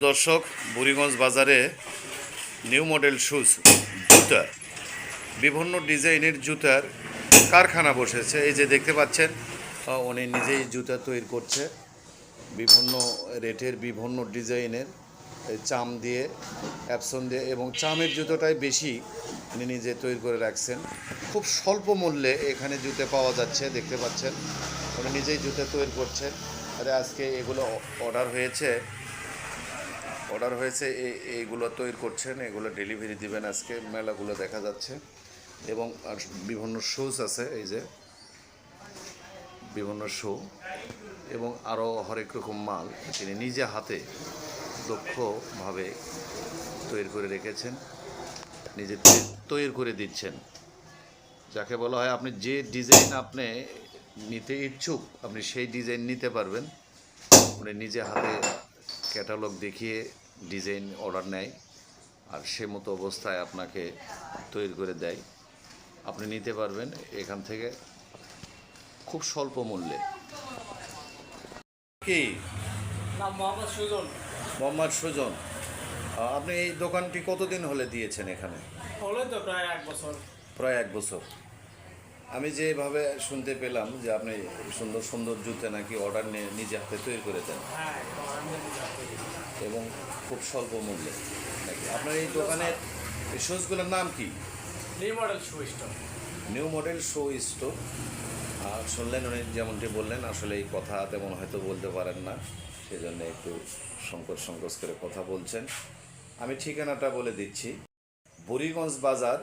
দর্শক, বুড়িগঞ্জ বাজারে new model shoes জুতা বিভিন্ন ডিজাইনের জুতার কারখানা বসেছে। এই যে দেখতে পাচ্ছেন উনি নিজেই জুতা তৈরি করছে। বিভিন্ন রেটের, বিভিন্ন ডিজাইনের চাম দিয়ে, অ্যাপসন দিয়ে এবং চামের জুতোটাই বেশি উনি নিজে তৈরি করে রাখছেন। খুব স্বল্প মূল্যে এখানে জুতো পাওয়া যাচ্ছে, দেখতে পাচ্ছেন। উনি নিজেই জুতো তৈরি করছেন। আরে আজকে এগুলো অর্ডার হয়েছে অর্ডার হয়েছে এই- এইগুলো তৈরি করছেন, এগুলো ডেলিভারি দিবেন আজকে। মেলাগুলো দেখা যাচ্ছে। এবং, আর বিভিন্ন শুজ আছে, এই যে, বিভিন্ন শো এবং আরও হরেক রকম মাল তিনি নিজে হাতে দক্ষভাবে তৈরি করে রেখেছেন, নিজে তৈরি করে দিচ্ছেন। যাকে বলা হয়, আপনি যে ডিজাইন আপনি নিতে ইচ্ছুক, আপনি সেই ডিজাইন নিতে পারবেন। উনি নিজে হাতে ক্যাটালগ দেখিয়ে ডিজাইন অর্ডার নেয় আর সে মতো অবস্থায় আপনাকে তৈরি করে দেয়। আপনি নিতে পারবেন এখান থেকে খুব স্বল্প মূল্যে। কি? নাম মোহাম্মদ সুজন। মোহাম্মদ সুজন। আপনি এই দোকানটি কতদিন হলে দিয়েছেন এখানে? হলো তো প্রায় এক বছর। প্রায় এক বছর। আমি যেভাবে শুনতে পেলাম যে আপনি সুন্দর সুন্দর জুতে নাকি অর্ডার নিয়ে নিজে হাতে তৈরি করে দেন হ্যাঁ আমি যাচ্ছি। এবং খুব স্বল্প মূল্যে। আপনার এই দোকানের এই শুজগুলোর নাম কি? New model shoe store new model shoe store আর শুনলেন উনি যেমনটি বললেন আসলে এই কথা তেমন হয়তো বলতে পারেন না সেজন্য একটু সংকোচ সংকোচ করে কথা বলছেন। আমি ঠিকানাটা বলে দিচ্ছি। বুড়িগঞ্জ বাজার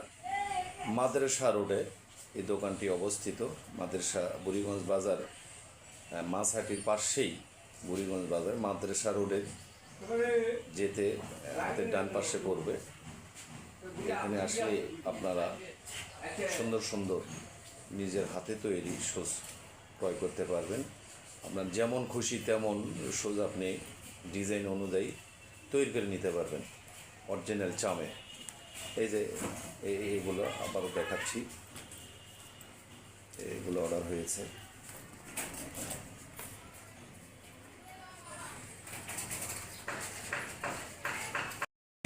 মাদ্রাসা রোডে এই দোকানটি অবস্থিত। মাদ্রাসা বুড়িগঞ্জ বাজার মাছহাটির পাশেই বুড়িগঞ্জ বাজার মাদ্রাসা রোডে। যেতে হাতের ডান পাশে পড়বে। এখানে আসলে আপনারা সুন্দর সুন্দর নিজের হাতে তৈরি সুজ ক্রয় করতে পারবেন। আপনার যেমন খুশি তেমন সুজ আপনি ডিজাইন অনুযায়ী তৈরি করে নিতে পারবেন। অরিজিনাল চামে। এই যে এই- এইগুলো আবারও দেখাচ্ছি। এগুলো অর্ডার হয়েছে।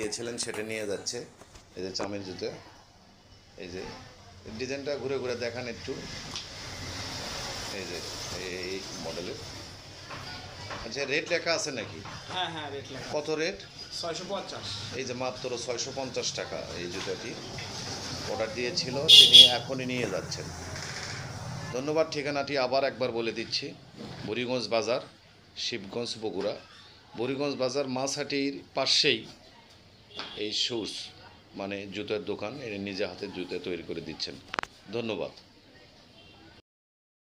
দিয়েছিলেন সেটা নিয়ে যাচ্ছে। এই যে চামের জুতো এই যে ডিজাইনটা ঘুরে ঘুরে দেখান একটু। এই যে এই- এই মডেলের। আচ্ছা রেট লেখা আছে নাকি? হ্যাঁ হ্যাঁ রেট লেখা কত রেট? ছয়শো পঞ্চাশ। এই যে মাত্র ছয়শো পঞ্চাশ টাকা এই জুতোটি। অর্ডার দিয়েছিল তিনি এখনই নিয়ে যাচ্ছেন। ধন্যবাদ ঠিকানাটি আবার একবার বলে দিচ্ছি। বুড়িগঞ্জ বাজার শিবগঞ্জ বগুড়া। বুড়িগঞ্জ বাজার মাছহাটির পাশেই এই শুজ মানে জুতোর দোকান এর নিজে হাতে জুতো তৈরি করে দিচ্ছেন। ধন্যবাদ।